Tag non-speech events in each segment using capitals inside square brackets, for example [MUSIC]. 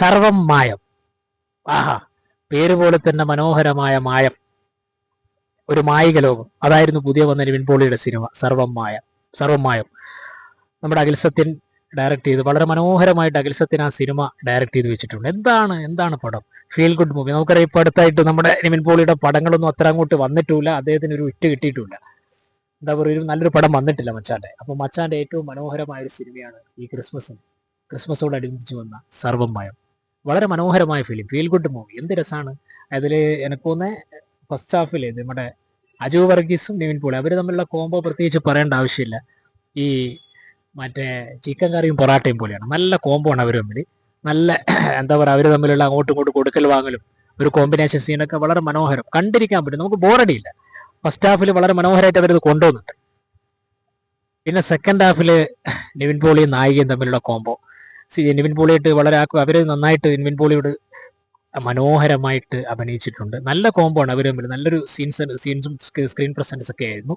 സർവം മായം. ആഹാ പേര് പോലെ തന്നെ മനോഹരമായ മായം. ഒരു മായിക ലോകം. അതായിരുന്നു പുതിയ വന്ന നിവിൻ പോളിയുടെ സിനിമ സർവം മായം സർവം മായം. നമ്മുടെ അഖിൽ സത്യൻ ഡയറക്ട് ചെയ്ത് വളരെ മനോഹരമായിട്ട് അഖിൽ സത്യൻ ആ സിനിമ ഡയറക്ട് ചെയ്ത് വെച്ചിട്ടുണ്ട്. എന്താണ് എന്താണ് പടം? ഫീൽ ഗുഡ് മൂവി നമുക്കറിയാം ഇപ്പൊ അടുത്തായിട്ട് നമ്മുടെ നിവിൻ പോളിയുടെ പടങ്ങളൊന്നും അത്ര അങ്ങോട്ട് വന്നിട്ടില്ല അദ്ദേഹത്തിന് ഒരു വിറ്റ് കിട്ടിയിട്ടില്ല എന്താ പറയുക നല്ലൊരു പടം വന്നിട്ടില്ല മച്ചാന്റെ അപ്പൊ മച്ചാന്റെ ഏറ്റവും മനോഹരമായ ഒരു സിനിമയാണ് ഈ ക്രിസ്മസിന് ക്രിസ്മസോടനുബന്ധിച്ച് വന്ന സർവമയം വളരെ മനോഹരമായ ഫിലിം ഫീൽ ഗുഡ് മൂവി എന്ത് രസമാണ് അതിൽ എനിക്ക് തോന്നുന്നത് ഫസ്റ്റ് ഹാഫിൽ നമ്മുടെ അജു വർഗീസും നിവിൻ പോളി അവർ തമ്മിലുള്ള കോംബോ പ്രത്യേകിച്ച് പറയേണ്ട ആവശ്യമില്ല. ഈ മറ്റേ ചിക്കൻ കറിയും പൊറാട്ടയും പോലെയാണ്. നല്ല കോംബോ ആണ് അവർ തമ്മിൽ നല്ല [CLEARS THROAT] എന്താ പറയുക അവർ തമ്മിലുള്ള അങ്ങോട്ടും ഇങ്ങോട്ടും കൊടുക്കൽ വാങ്ങലും ഒരു കോമ്പിനേഷൻ സീനൊക്കെ വളരെ മനോഹരം. കണ്ടിരിക്കാൻ പറ്റും. നമുക്ക് ബോറടിയില്ല ഫസ്റ്റ് ഹാഫിൽ വളരെ മനോഹരമായിട്ട് അവരത് കൊണ്ടുവന്നിട്ടുണ്ട്. പിന്നെ സെക്കൻഡ് ഹാഫിൽ നിവിൻ പോളിയും നായികയും തമ്മിലുള്ള കോംബോ നിവിൻ പോളിയായിട്ട് വളരെ അവർ നന്നായിട്ട് നിവിൻ പോളിയോട് മനോഹരമായിട്ട് അഭിനയിച്ചിട്ടുണ്ട്. നല്ല കോംബോ ആണ് അവർ തമ്മിൽ നല്ലൊരു സീൻസ് സീൻസും സ്ക്രീൻ പ്രസൻസ് ഒക്കെ ആയിരുന്നു.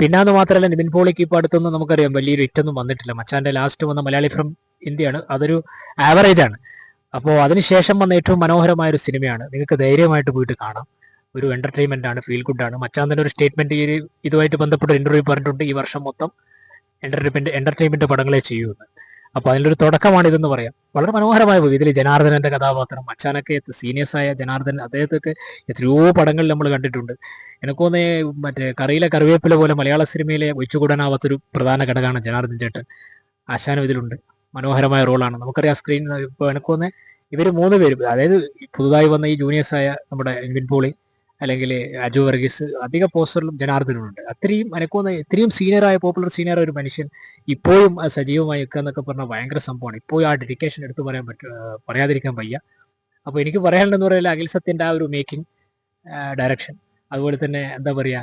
പിന്നെ അത് മാത്രമല്ല നിവിൻ പോളിക്ക് ഇപ്പോൾ അടുത്തൊന്നും നമുക്കറിയാം വലിയൊരു ഹിറ്റൊന്നും വന്നിട്ടില്ല. മച്ചാന്റെ ലാസ്റ്റ് വന്ന മലയാളി ഫ്രം ഇന്ത്യയാണ്. അതൊരു ആവറേജ് ആണ്. അപ്പോൾ അതിനുശേഷം വന്ന ഏറ്റവും മനോഹരമായ ഒരു സിനിമയാണ്. നിങ്ങൾക്ക് ധൈര്യമായിട്ട് പോയിട്ട് കാണാം. ഒരു എന്റർടൈൻമെന്റ് ആണ് ഫീൽ ഗുഡ് ആണ്. മച്ചാൻ ഒരു സ്റ്റേറ്റ്മെന്റ് ഈ ഇതുമായിട്ട് ബന്ധപ്പെട്ട ഇന്റർവ്യൂ പറഞ്ഞിട്ടുണ്ട്. ഈ വർഷം മൊത്തം എന്റർടൈൻമെന്റ് എന്റർടൈൻമെന്റ് പടങ്ങളെ ചെയ്യുമെന്ന്. അപ്പൊ അതിലൊരു തുടക്കമാണ് ഇതെന്ന് പറയാം. വളരെ മനോഹരമായ പോയി ഇതിൽ ജനാർദ്ദനന്റെ കഥാപാത്രം അച്ഛനൊക്കെ സീനിയേഴ്സ് ആയ ജനാർദ്ദൻ അദ്ദേഹത്തൊക്കെ എത്രയോ പടങ്ങളിൽ നമ്മൾ കണ്ടിട്ടുണ്ട്. എനിക്കൊന്ന് മറ്റേ കറിയിലെ കറിവേപ്പില പോലെ മലയാള സിനിമയിലെ ഒഴിച്ചുകൂടാനാവാത്തൊരു പ്രധാന ഘടകമാണ് ജനാർദ്ദൻ ചേട്ടൻ. ആശാനും ഇതിലുണ്ട്. മനോഹരമായ റോളാണ്. നമുക്കറിയാം സ്ക്രീൻ ഇപ്പോൾ എനിക്കൊന്ന് ഇവർ മൂന്ന് പേരും അതായത് പുതുതായി വന്ന ഈ ജൂനിയേഴ്സായ നമ്മുടെ എൻവിൻ പോളി അല്ലെങ്കിൽ അജു വർഗീസ് അധിക പോസ്റ്ററിലും ജനാർദ്ദനുണ്ട് അത്രയും അനക്കുന്ന ഇത്രയും സീനിയറായ പോപ്പുലർ സീനിയർ ഒരു മനുഷ്യൻ ഇപ്പോഴും സജീവമായി നിൽക്കുക എന്നൊക്കെ പറഞ്ഞാൽ ഭയങ്കര സംഭവമാണ്. ഇപ്പോഴും ആ ഡെഡിക്കേഷൻ എടുത്ത് പറയാൻ പറ്റ പറയാതിരിക്കാൻ വയ്യ. അപ്പോൾ എനിക്ക് പറയാനുണ്ടെന്ന് പറയാൻ അഖിൽ സത്യന്റെ ആ ഒരു മേക്കിംഗ് ഡയറക്ഷൻ അതുപോലെ തന്നെ എന്താ പറയുക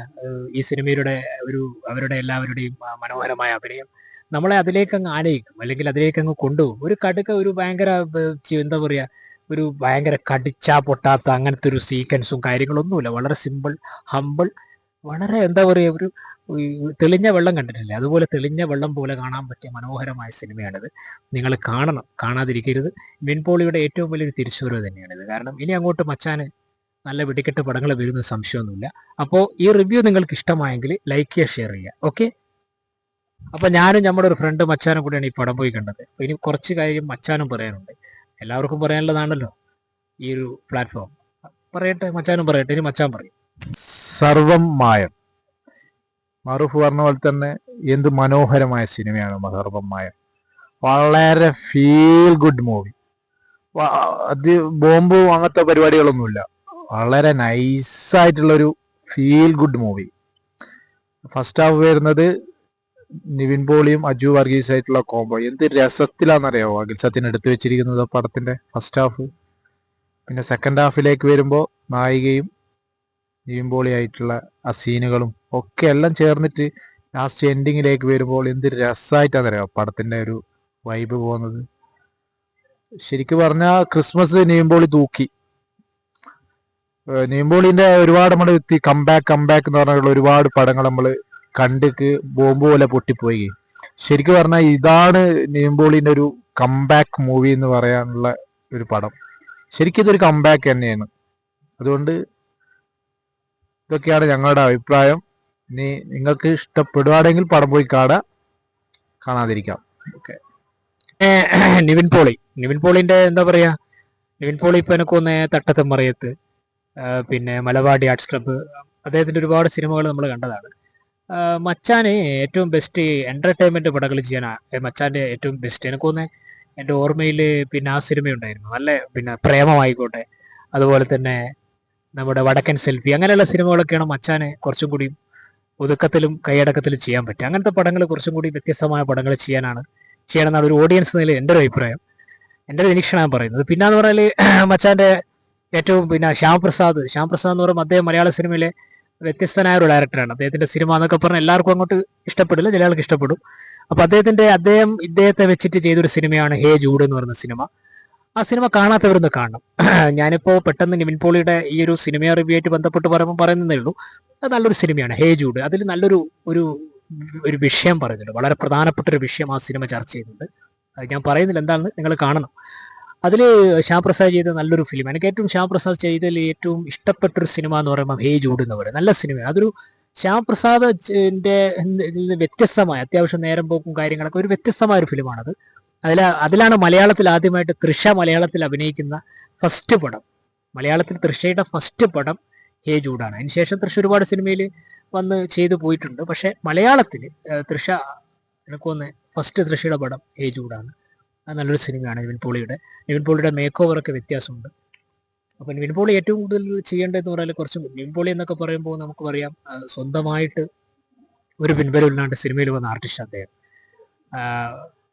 ഈ സിനിമയുടെ ഒരു അവരുടെ എല്ലാവരുടെയും മനോഹരമായ അഭിനയം. നമ്മളെ അതിലേക്ക് അങ്ങ് ആനയിക്കും. അല്ലെങ്കിൽ അതിലേക്ക് അങ്ങ് കൊണ്ടുപോകും. ഒരു കടുക്ക ഒരു ഭയങ്കര എന്താ പറയുക ഒരു ഭയങ്കര കടിച്ചാ പൊട്ടാത്ത അങ്ങനത്തെ ഒരു സീക്വൻസും കാര്യങ്ങളൊന്നുമില്ല. വളരെ സിമ്പിൾ ഹമ്പിൾ വളരെ എന്താ പറയുക ഒരു തെളിഞ്ഞ വെള്ളം കണ്ടിട്ടില്ലേ? അതുപോലെ തെളിഞ്ഞ വെള്ളം പോലെ കാണാൻ പറ്റിയ മനോഹരമായ സിനിമയാണിത്. നിങ്ങൾ കാണണം. കാണാതിരിക്കരുത്. മിൻപോളിയുടെ ഏറ്റവും വലിയൊരു തിരിച്ചുവരവ് തന്നെയാണിത്. കാരണം ഇനി അങ്ങോട്ട് മച്ചാന് നല്ല വെടിക്കെട്ട് പടങ്ങൾ വരുന്ന സംശയമൊന്നുമില്ല. അപ്പോൾ ഈ റിവ്യൂ നിങ്ങൾക്ക് ഇഷ്ടമായെങ്കിൽ ലൈക്ക് ചെയ്യുക ഷെയർ ചെയ്യുക. ഓക്കെ അപ്പൊ ഞാനും നമ്മുടെ ഒരു ഫ്രണ്ട് മച്ചാനും കൂടിയാണ് ഈ പടം പോയി കണ്ടത്. ഇനി കുറച്ച് കാര്യം മച്ചാനും പറയാനുണ്ട്. എല്ലാവർക്കും പറയാനുള്ളതാണല്ലോ ഈ ഒരു പ്ലാറ്റ്ഫോം പറയട്ടെ മച്ചാനും പറയട്ടെ ഇനി മച്ചാൻ പറയും. സർവം മായം. മറുഫ് പറഞ്ഞ പോലെ തന്നെ എന്ത് മനോഹരമായ സിനിമയാണ് സർവം മായം. വളരെ ഫീൽ ഗുഡ് മൂവി അത് ബോംബ് അങ്ങനത്തെ പരിപാടികളൊന്നുമില്ല. വളരെ നൈസായിട്ടുള്ളൊരു feel good movie first half വരുന്നത് നിവിൻ പോളിയും അജു വർഗീസ് ആയിട്ടുള്ള കോംബോ എന്ത് രസത്തിലാണെന്നറിയാവോ? അഖിൽ സത്യൻ എടുത്തു വെച്ചിരിക്കുന്നത് പടത്തിന്റെ ഫസ്റ്റ് ഹാഫ് പിന്നെ സെക്കൻഡ് ഹാഫിലേക്ക് വരുമ്പോൾ നായികയും നിവിൻ പോളി ആയിട്ടുള്ള ആ സീനുകളും ഒക്കെ എല്ലാം ചേർന്നിട്ട് ലാസ്റ്റ് എൻഡിങ്ങിലേക്ക് വരുമ്പോൾ എന്ത് രസമായിട്ടാണെന്നറിയാമോ പടത്തിന്റെ ഒരു വൈബ് പോകുന്നത്. ശരിക്കും പറഞ്ഞാൽ ക്രിസ്മസ് നീമ്പോളി തൂക്കി. നീമ്പോളിന്റെ ഒരുപാട് നമ്മൾ കംബാക്ക് കംബാക്ക് എന്ന് പറഞ്ഞുള്ള ഒരുപാട് പടങ്ങൾ നമ്മൾ കണ്ടിക്ക് ബോംബ് പോലെ പൊട്ടിപ്പോയി. ശരിക്കും പറഞ്ഞാൽ ഇതാണ് നീമ്പോളിന്റെ ഒരു കംബാക്ക് മൂവി എന്ന് പറയാനുള്ള ഒരു പടം. ശരിക്കും ഇതൊരു കംബാക്ക് തന്നെയാണ്. അതുകൊണ്ട് ഇതൊക്കെയാണ് ഞങ്ങളുടെ അഭിപ്രായം. ഇനി നിങ്ങൾക്ക് ഇഷ്ടപ്പെടുവാണെങ്കിൽ പടം പോയി കാണാം കാണാതിരിക്കാം. ഓക്കെ. നിവിൻ പോളി. നിവിൻ പോളിന്റെ എന്താ പറയാ? നിവിൻ പോളി ഇപ്പൊ എനിക്കൊന്ന് തട്ടത്തും മറയത്ത്. ആ, പിന്നെ മലബാടി ആർട്സ് ക്ലബ്ബ്. അദ്ദേഹത്തിന്റെ ഒരുപാട് സിനിമകൾ നമ്മൾ കണ്ടതാണ്. മച്ചാന് ഏറ്റവും ബെസ്റ്റ് എന്റർടൈൻമെന്റ് പടങ്ങൾ ചെയ്യാൻ മച്ചാന്റെ ഏറ്റവും ബെസ്റ്റ് എനിക്ക് തോന്നുന്നത് എന്റെ ഓർമ്മയിൽ പിന്നെ ആ സിനിമ ഉണ്ടായിരുന്നു നല്ല പിന്നെ പ്രേമമായിക്കോട്ടെ. അതുപോലെ തന്നെ നമ്മുടെ വടക്കൻ സെൽഫി അങ്ങനെയുള്ള സിനിമകളൊക്കെയാണ് മച്ചാനെ കുറച്ചും കൂടി ഒതുക്കത്തിലും കൈയടക്കത്തിലും ചെയ്യാൻ പറ്റുക. അങ്ങനത്തെ പടങ്ങൾ കുറച്ചും കൂടി വ്യത്യസ്തമായ പടങ്ങൾ ചെയ്യാനാണ് ചെയ്യണമെന്നാണ് ഒരു ഓഡിയൻസ് നിലയിൽ എന്റെ ഒരു അഭിപ്രായം. എന്റെ ഒരു നിരീക്ഷണം പറയുന്നത്. പിന്നെ എന്ന് പറഞ്ഞാൽ മച്ചാന്റെ ഏറ്റവും പിന്നെ ശ്യാം പ്രസാദ് ശ്യാം പ്രസാദ് എന്ന് പറയുമ്പോൾ അദ്ദേഹം മലയാള സിനിമയിലെ വ്യത്യസ്തനായ ഒരു ഡയറക്ടറാണ് അദ്ദേഹത്തിന്റെ സിനിമ എന്നൊക്കെ പറഞ്ഞാൽ എല്ലാവർക്കും അങ്ങോട്ട് ഇഷ്ടപ്പെടില്ല ചില ആൾക്ക് ഇഷ്ടപ്പെടും. അപ്പൊ അദ്ദേഹത്തിന്റെ അദ്ദേഹം ഇദ്ദേഹത്തെ വെച്ചിട്ട് ചെയ്തൊരു സിനിമയാണ് ഹേ ജൂഡ് എന്ന് പറയുന്ന സിനിമ ആ സിനിമ കാണാത്തവരൊന്ന് കാണണം. [CLEARS THROAT] ഞാനിപ്പോ പെട്ടെന്ന് നിമിൻ പോളിയുടെ ഈ ഒരു സിനിമ റിവ്യൂ ആയിട്ട് ബന്ധപ്പെട്ട് പറയുമ്പോൾ പറയുന്നതേ ഉള്ളൂ. അത് നല്ലൊരു സിനിമയാണ് ഹേ ജൂഡ്. അതിൽ നല്ലൊരു ഒരു ഒരു വിഷയം പറയുന്നുണ്ട്. വളരെ പ്രധാനപ്പെട്ട ഒരു വിഷയം ആ സിനിമ ചർച്ച ചെയ്യുന്നുണ്ട്. അത് ഞാൻ പറയുന്നില്ല എന്താണെന്ന് നിങ്ങൾ കാണണം. അതിൽ ശ്യാംപ്രസാദ് ചെയ്ത നല്ലൊരു ഫിലിം എനിക്ക് ഏറ്റവും ശ്യാംപ്രസാദ് ചെയ്തതിൽ ഏറ്റവും ഇഷ്ടപ്പെട്ട ഒരു സിനിമ എന്ന് പറയുമ്പോൾ ഹേ ജൂഡ് എന്ന് നല്ല സിനിമയാണ് അതൊരു ശ്യാംപ്രസാദിന്റെ വ്യത്യസ്തമായ അത്യാവശ്യം നേരം പോക്കും കാര്യങ്ങളൊക്കെ ഒരു വ്യത്യസ്തമായ ഒരു ഫിലിമാണത് അതിൽ അതിലാണ് മലയാളത്തിൽ ആദ്യമായിട്ട് തൃഷ മലയാളത്തിൽ അഭിനയിക്കുന്ന ഫസ്റ്റ് പടം. മലയാളത്തിൽ തൃഷയുടെ ഫസ്റ്റ് പടം ഹേ ജൂഡാണ് അതിനുശേഷം തൃശ ഒരുപാട് സിനിമയിൽ വന്ന് ചെയ്തു പോയിട്ടുണ്ട്. പക്ഷെ മലയാളത്തിൽ തൃഷ എനിക്ക് തോന്നുന്നത് ഫസ്റ്റ് തൃശയുടെ പടം ഹേ ജൂഡാണ് അത് നല്ലൊരു സിനിമയാണ് നിവിൻ പോളിയുടെ. നിവിൻ പോളിയുടെ മേക്ക് ഓവറൊക്കെ വ്യത്യാസമുണ്ട്. അപ്പോൾ നിവിൻ പോളി ഏറ്റവും കൂടുതൽ ചെയ്യേണ്ടതെന്ന് പറഞ്ഞാൽ കുറച്ച് നിവിൻ പോളി എന്നൊക്കെ പറയുമ്പോൾ നമുക്ക് പറയാം സ്വന്തമായിട്ട് ഒരു പിൻബലമില്ലാണ്ട് സിനിമയിൽ വന്ന ആർട്ടിസ്റ്റ് അദ്ദേഹം.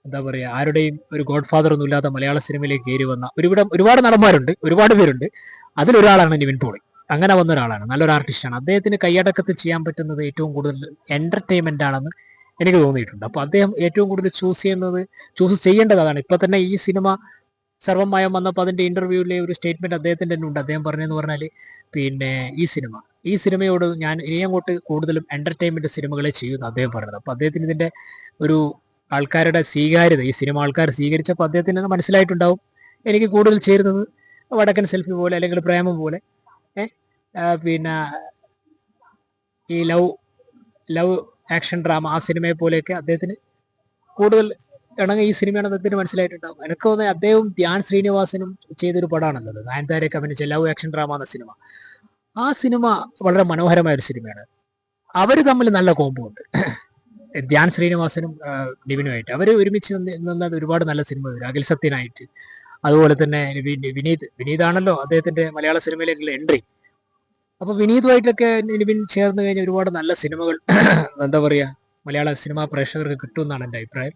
എന്താ പറയുക ആരുടെയും ഒരു ഗോഡ് ഫാദർ ഒന്നും ഇല്ലാത്ത മലയാള സിനിമയിലേക്ക് കയറി വന്ന ഒരുപാട് ഒരുപാട് നടന്മാരുണ്ട് ഒരുപാട് പേരുണ്ട്. അതിലൊരാളാണ് നിവിൻ പോളി. അങ്ങനെ വന്ന ഒരാളാണ്. നല്ലൊരു ആർട്ടിസ്റ്റാണ് അദ്ദേഹത്തിന് കൈയടക്കത്തിൽ ചെയ്യാൻ പറ്റുന്നത് ഏറ്റവും കൂടുതൽ എന്റർടൈൻമെന്റ് ആണെന്ന് എനിക്ക് തോന്നിയിട്ടുണ്ട്. അപ്പോൾ അദ്ദേഹം ഏറ്റവും കൂടുതൽ ചൂസ് ചെയ്യുന്നത് ചൂസ് ചെയ്യേണ്ടത് അതാണ്. ഇപ്പൊ തന്നെ ഈ സിനിമ സർവമയം വന്നപ്പോൾ അതിന്റെ ഇന്റർവ്യൂവിലെ ഒരു സ്റ്റേറ്റ്മെന്റ് അദ്ദേഹത്തിന്റെ തന്നെ ഉണ്ട് അദ്ദേഹം പറഞ്ഞതെന്ന് പറഞ്ഞാൽ പിന്നെ ഈ സിനിമ. ഈ സിനിമയോട് ഞാൻ ഇനി അങ്ങോട്ട് കൂടുതലും എന്റർടൈൻമെന്റ് സിനിമകളെ ചെയ്യുന്നു അദ്ദേഹം പറഞ്ഞത്. അപ്പോൾ അദ്ദേഹത്തിന് ഇതിന്റെ ഒരു ആൾക്കാരുടെ സ്വീകാര്യത ഈ സിനിമ ആൾക്കാർ സ്വീകരിച്ചപ്പോൾ അദ്ദേഹത്തിന് മനസ്സിലായിട്ടുണ്ടാവും. എനിക്ക് കൂടുതൽ ചേരുന്നത് വടക്കൻ സെൽഫി പോലെ അല്ലെങ്കിൽ പ്രേമം പോലെ. പിന്നെ ഈ ലവ് ലവ് ആക്ഷൻ ഡ്രാമ ആ സിനിമയെ പോലെയൊക്കെ അദ്ദേഹത്തിന് കൂടുതൽ ഇണങ്ങി ഈ സിനിമയാണ് അദ്ദേഹത്തിന് മനസ്സിലായിട്ടുണ്ടാവും. എനിക്ക് തോന്നുന്നത് അദ്ദേഹവും ധ്യാൻ ശ്രീനിവാസനും ചെയ്തൊരു പടമാണല്ലോ. നയൻതാരയൊക്കെ അഭിനയിച്ച ലവ് ആക്ഷൻ ഡ്രാമ എന്ന സിനിമ ആ സിനിമ വളരെ മനോഹരമായ ഒരു സിനിമയാണ് അവർ തമ്മിൽ നല്ല കോമ്പോ ഉണ്ട്. ധ്യാൻ ശ്രീനിവാസനും നിവിനുമായിട്ട്. അവർ ഒരുമിച്ച് നിന്ന് നിന്നത് ഒരുപാട് നല്ല സിനിമ വരും അഖിൽ സത്യനായിട്ട്. അതുപോലെ തന്നെ വിനീത് വിനീതാണല്ലോ അദ്ദേഹത്തിന്റെ മലയാള സിനിമയിലേക്കുള്ള എൻട്രി അപ്പൊ വിനീതുമായിട്ടൊക്കെ നിവിൻ ചേർന്ന് കഴിഞ്ഞ ഒരുപാട് നല്ല സിനിമകൾ എന്താ പറയാ മലയാള സിനിമാ പ്രേക്ഷകർക്ക് കിട്ടുമെന്നാണ് എന്റെ അഭിപ്രായം.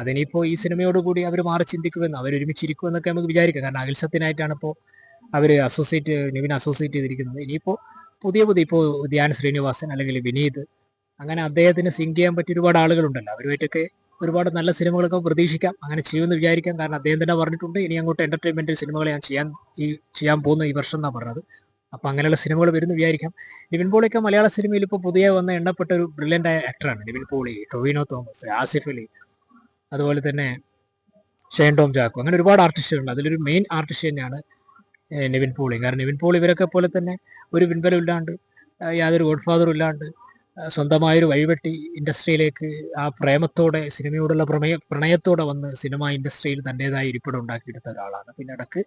അതിനിപ്പോ ഈ സിനിമയോടുകൂടി അവർ മാറി ചിന്തിക്കുമെന്ന് അവർ ഒരുമിച്ചിരിക്കുമെന്നൊക്കെ നമുക്ക് വിചാരിക്കാം. കാരണം അഖിൽ സത്യനായിട്ടാണ് ഇപ്പോൾ അവർ അസോസിയേറ്റ് നിവിൻ അസോസിയേറ്റ് ചെയ്തിരിക്കുന്നത്. ഇനിയിപ്പോ പുതിയ പുതിയ ഇപ്പോൾ ധ്യാൻ ശ്രീനിവാസൻ അല്ലെങ്കിൽ വിനീത് അങ്ങനെ അദ്ദേഹത്തിന് സിങ്ക് ചെയ്യാൻ പറ്റിയ ഒരുപാട് ആളുകളുണ്ടല്ലോ. അവരുമായിട്ടൊക്കെ ഒരുപാട് നല്ല സിനിമകളൊക്കെ പ്രതീക്ഷിക്കാം. അങ്ങനെ ചെയ്യുമെന്ന് വിചാരിക്കാം. കാരണം അദ്ദേഹം തന്നെ പറഞ്ഞിട്ടുണ്ട് ഇനി അങ്ങോട്ട് എന്റർടൈൻമെന്റ് സിനിമകൾ ഞാൻ ചെയ്യാൻ ഈ ചെയ്യാൻ പോകുന്ന ഈ വർഷം എന്നാണ് പറഞ്ഞത്. അപ്പൊ അങ്ങനെയുള്ള സിനിമകൾ വരുന്നു വിചാരിക്കാം. നിവിൻ പോളിയൊക്കെ മലയാള സിനിമയിൽ ഇപ്പോൾ പുതിയ വന്ന എണ്ണപ്പെട്ട ഒരു ബ്രില്യന്റ് ആയ ആക്ടറാണ് നിവിൻ പോളി ടൊവിനോ തോമസ് ആസിഫ് അലി അതുപോലെ തന്നെ ഷെയ്ൻ ടോം ചാക്കോ അങ്ങനെ ഒരുപാട് ആർട്ടിസ്റ്റുകളുണ്ട് അതിലൊരു മെയിൻ ആർട്ടിസ്റ്റ് തന്നെയാണ് നിവിൻ പോളി. കാരണം നിവിൻ പോളി ഇവരൊക്കെ പോലെ തന്നെ ഒരു പിൻബലം ഇല്ലാണ്ട് യാതൊരു ഗോഡ് ഫാദറും ഇല്ലാണ്ട് സ്വന്തമായൊരു വഴിവെട്ടി ഇൻഡസ്ട്രിയിലേക്ക് ആ പ്രേമത്തോടെ സിനിമയോടുള്ള പ്രമേയ പ്രണയത്തോടെ വന്ന് സിനിമ ഇൻഡസ്ട്രിയിൽ തന്റെതായ ഇരിപ്പിടം ഉണ്ടാക്കിയെടുത്ത ഒരാളാണ്. പിന്നെ ഇടയ്ക്ക്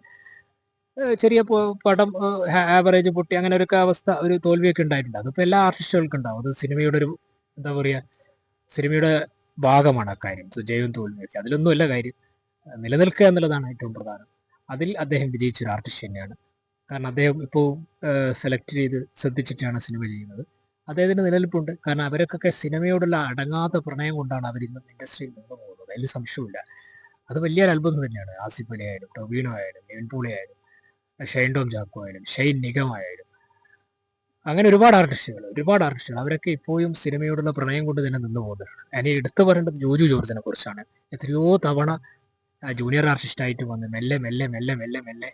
ചെറിയ പടം ആവറേജ് പൊട്ടി അങ്ങനെ ഒരു അവസ്ഥ ഒരു തോൽവിയൊക്കെ ഉണ്ടായിട്ടുണ്ട്. അതിപ്പോൾ എല്ലാ ആർട്ടിസ്റ്റുകൾക്കും ഉണ്ടാവും. അത് സിനിമയുടെ ഒരു എന്താ പറയുക സിനിമയുടെ ഭാഗമാണ് ആ അക്കാര്യം സുജയവും തോൽവിയൊക്കെ. അതിലൊന്നുമല്ല കാര്യം. നിലനിൽക്കുക എന്നുള്ളതാണ് ഏറ്റവും പ്രധാനം. അതിൽ അദ്ദേഹം വിജയിച്ചൊരു ആർട്ടിസ്റ്റ് തന്നെയാണ്. കാരണം അദ്ദേഹം ഇപ്പോൾ സെലക്ട് ചെയ്ത് ശ്രദ്ധിച്ചിട്ടാണ് സിനിമ ചെയ്യുന്നത്. അദ്ദേഹത്തിന് നിലനിൽപ്പുണ്ട്. കാരണം അവരൊക്കെ സിനിമയോടുള്ള അടങ്ങാത്ത പ്രണയം കൊണ്ടാണ് അവർ ഇന്നും ഇൻഡസ്ട്രിയിൽ നിന്ന് പോകുന്നത്. അതിൽ സംശയമില്ല അത് വലിയൊരു അത്ഭുതം തന്നെയാണ്. ആസിഫ് അലി ആയാലും ടൊബീനോ ആയാലും നിവിൻ ആയാലും. ഷൈൻ ടോം ചാക്കോ ആയാലും ഷൈൻ നിഗം ആയാലും അങ്ങനെ ഒരുപാട് ആർട്ടിസ്റ്റുകൾ ഒരുപാട് ആർട്ടിസ്റ്റുകൾ. അവരൊക്കെ ഇപ്പോഴും സിനിമയോടുള്ള പ്രണയം കൊണ്ട് തന്നെ നിന്ന് പോകുന്നവരാണ്. അതിനെ എടുത്തു പറയേണ്ടത് ജോജു ജോർജിനെ കുറിച്ചാണ്. എത്രയോ തവണ ജൂനിയർ ആർട്ടിസ്റ്റ് ആയിട്ട് വന്ന് മെല്ലെ മെല്ലെ മെല്ലെ മെല്ലെ മെല്ലെ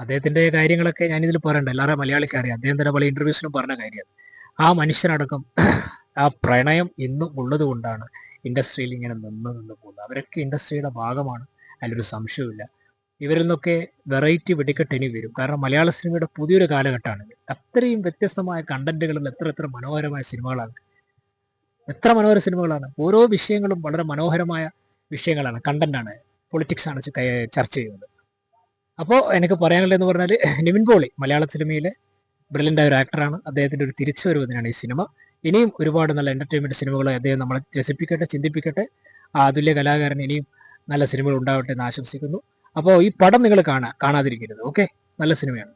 അദ്ദേഹത്തിന്റെ കാര്യങ്ങളൊക്കെ ഞാനിതിൽ പറയണ്ട. എല്ലാവരും മലയാളിക്ക് അറിയാം. അദ്ദേഹം തന്നെ പല ഇന്റർവ്യൂസിലും പറഞ്ഞ കാര്യമാണ് ആ മനുഷ്യനടക്കം ആ പ്രണയം ഇന്നും ഉള്ളത് കൊണ്ടാണ് ഇൻഡസ്ട്രിയിൽ ഇങ്ങനെ നിന്ന് നിന്ന് പോകുന്നത്. അവരൊക്കെ ഇൻഡസ്ട്രിയുടെ ഭാഗമാണ്. അതിലൊരു സംശയമില്ല ഇവരിൽ നിന്നൊക്കെ വെറൈറ്റി വെടിക്കെട്ട് ഇനി വരും. കാരണം മലയാള സിനിമയുടെ പുതിയൊരു കാലഘട്ടമാണ് അത്രയും വ്യത്യസ്തമായ കണ്ടന്റുകളിൽ എത്ര എത്ര മനോഹരമായ സിനിമകളാണ്. എത്ര മനോഹര സിനിമകളാണ്. ഓരോ വിഷയങ്ങളും വളരെ മനോഹരമായ വിഷയങ്ങളാണ് കണ്ടന്റാണ് പൊളിറ്റിക്സ് ആണ് ചർച്ച ചെയ്യുന്നത്. അപ്പോൾ എനിക്ക് പറയാനുള്ളത് എന്ന് പറഞ്ഞാൽ നിവിൻ പോളി മലയാള സിനിമയിലെ ബ്രില്യന്റ് ആയ ഒരു ആക്ടറാണ് അദ്ദേഹത്തിന്റെ ഒരു തിരിച്ചുവരവ് തന്നെയാണ് ഈ സിനിമ. ഇനിയും ഒരുപാട് നല്ല എന്റർടൈൻമെന്റ് സിനിമകൾ അദ്ദേഹം നമ്മളെ രസിപ്പിക്കട്ടെ ചിന്തിപ്പിക്കട്ടെ. ആ അതുല്യ കലാകാരൻ ഇനിയും നല്ല സിനിമകൾ ഉണ്ടാവട്ടെ എന്ന് ആശംസിക്കുന്നു. അപ്പോൾ ഈ പടം നിങ്ങൾ കാണാ കാണാതിരിക്കരുത് ഓക്കെ? നല്ല സിനിമയാണ്.